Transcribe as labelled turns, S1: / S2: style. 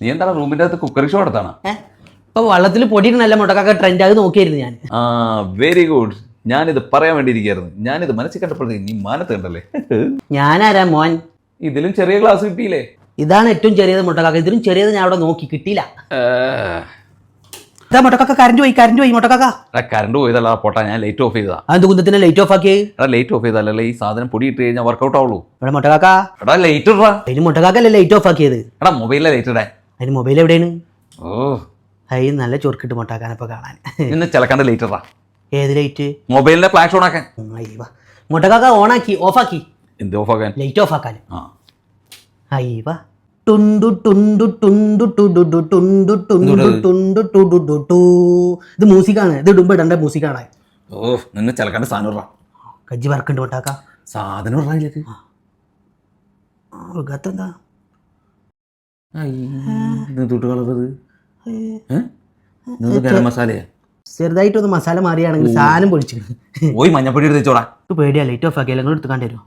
S1: നീ എന്താണ് റൂമിന്റെ അകത്ത് കുക്കറി ഷോ നടത്താണ്?
S2: ഇപ്പൊ വള്ളത്തിൽ പൊടിയിട്ട് നല്ല മുട്ടക്കൊക്കെ ട്രെൻഡ് അത് നോക്കിയായിരുന്നു ഞാൻ.
S1: ആ വെരി ഗുഡ് ഞാനിത് പറയാൻ വേണ്ടിയിരിക്കുന്നു ഞാനിത് മനസ്സിൽ കണ്ടപ്പോഴത്തേക്ക് നീ മാനത്ത് കണ്ടല്ലേ?
S2: ഞാനാരാ മോൻ?
S1: ഇതിലും ചെറിയ ക്ലാസ് കിട്ടിയില്ലേ?
S2: ഇതാണ് ഏറ്റവും ചെറിയത് മുട്ടക്കാക്ക. ഇതിലും ചെറിയത് ഞാൻ അവിടെ നോക്കി. കിട്ടിയില്ല. ഇതാ മുട്ടക്കാക്ക കറണ്ട് പോയി കറണ്ട് പോയി മുട്ടക്കാക്ക.
S1: എടാ കറണ്ട് പോയതല്ല പോട്ടാ ഞാൻ ലൈറ്റ് ഓഫ് ചെയ്താ
S2: അതെന്ത് കുന്തത്തിനെ ലൈറ്റ് ഓഫ് ആക്കി
S1: എടാ ലൈറ്റ് ഓഫ് ചെയ്തല്ലേ ഈ സാധനം പൊടി ഇട്ട് കഴിഞ്ഞാൽ വർക്കൗട്ട് ആവുള്ളൂ.
S2: ഇവിടെ മുട്ടക്കാക്ക.
S1: എടാ ലൈറ്റ് ഇടാ
S2: അതിന് മുട്ടക്കാക്കല്ലേ ലൈറ്റ് ഓഫ് ആക്കിയത്?
S1: എടാ മൊബൈലിലെ ലൈറ്റ് ഇടാൻ.
S2: അതിന് മൊബൈൽ എവിടെയാണ്?
S1: ഓ.
S2: അതിന് നല്ല ചൊറുക്കിട്ട് മുട്ടാക്കാനപ്പോൾ കാണാൻ.
S1: ഇന്ന് ചിലക്കാണ്ട് ലൈറ്റ് ഇടാ.
S2: ഏത് ലൈറ്റ്
S1: മൊബൈലിന്റെ ഫ്ലാഷ് ഓൺ ആക്കാൻ.
S2: അയ്യവ മുട്ടക്കാക്ക ഓണാക്കി ഓഫാക്കി
S1: എന്ത് ഓഫ് ആക്കാൻ?
S2: ലൈറ്റ് ഓഫ് ആക്കാൻ.
S1: ആ.
S2: അയ്യവ ടുണ്ടു ടുണ്ടു ടുണ്ടു ടുഡു ഡു ടുണ്ടു ടുണ്ടു ടുണ്ടു ടുഡു ഡു ടു ഇത് മ്യൂസിക്കാണ് ഇത് ഇടുമ്പോ ഇടേണ്ട മ്യൂസിക്കാണ്
S1: ഓ നിന്ന് ചിലക്കാണ്ട് സാധനം ഇടാ
S2: കജ്ജി വർക്കുണ്ട് മുട്ടാക്ക
S1: സാധനം ഇടാ ഇതിലേക്ക്.
S2: എന്താ?
S1: തൊട്ട് കളറത് ഗരം മസാലയാ?
S2: ചെറുതായിട്ടൊന്ന് മസാല മാറിയാണെങ്കിൽ സാധനം പൊളിച്ചു
S1: പോയി മഞ്ഞപ്പൊടി എടുത്ത് വെച്ചോടാ.
S2: ഏറ്റവും ഓഫ് ആക്കിയാൽ നിങ്ങൾ എടുത്ത് കണ്ടുവരും